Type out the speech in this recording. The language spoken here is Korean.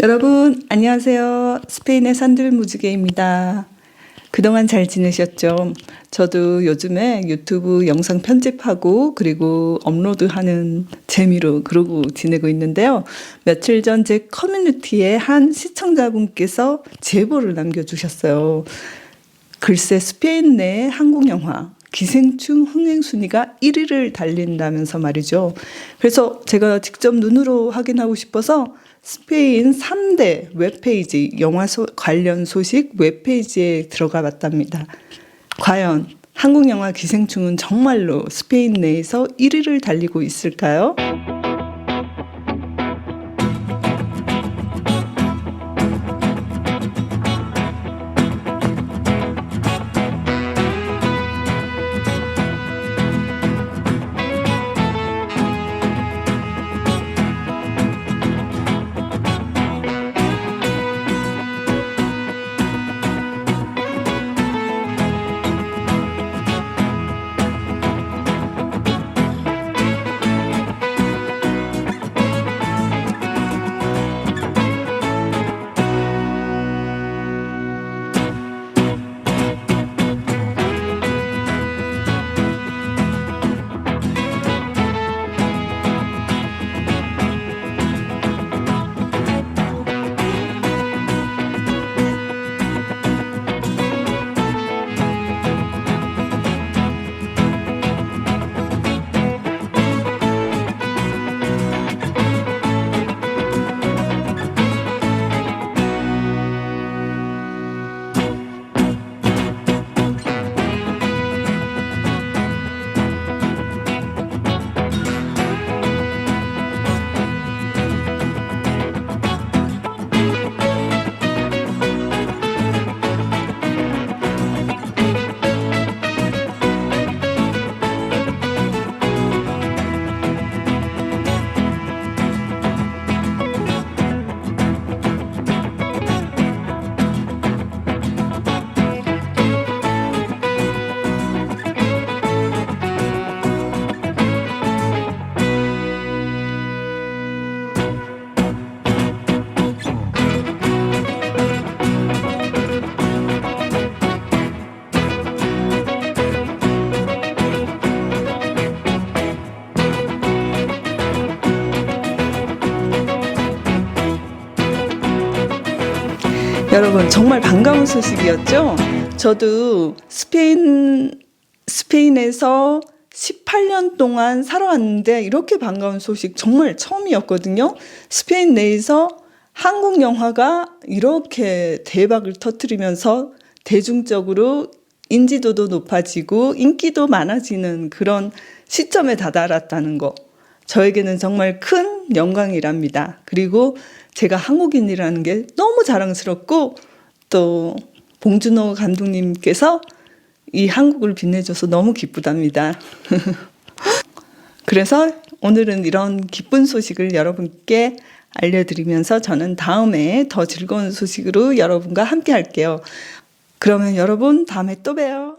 여러분, 안녕하세요. 스페인의 산들 무지개입니다. 그동안 잘 지내셨죠? 저도 요즘에 유튜브 영상 편집하고 그리고 업로드하는 재미로 그러고 지내고 있는데요. 며칠 전 제 커뮤니티에 한 시청자분께서 제보를 남겨주셨어요. 글쎄 스페인 내 한국 영화 기생충 흥행 순위가 1위를 달린다면서 말이죠. 그래서 제가 직접 눈으로 확인하고 싶어서 스페인 3대 웹페이지 영화 소, 관련 소식 웹페이지에 들어가 봤답니다. 과연 한국 영화 기생충은 정말로 스페인 내에서 1위를 달리고 있을까요? 여러분 정말 반가운 소식이었죠? 저도 스페인 스페인에서 18년 동안 살아왔는데 이렇게 반가운 소식 정말 처음이었거든요. 스페인 내에서 한국 영화가 이렇게 대박을 터뜨리면서 대중적으로 인지도도 높아지고 인기도 많아지는 그런 시점에 다다랐다는 거. 저에게는 정말 큰 영광이랍니다. 그리고 제가 한국인이라는 게 너무 자랑스럽고 또 봉준호 감독님께서 이 한국을 빛내줘서 너무 기쁘답니다. 그래서 오늘은 이런 기쁜 소식을 여러분께 알려드리면서 저는 다음에 더 즐거운 소식으로 여러분과 함께 할게요. 그러면 여러분 다음에 또 봬요.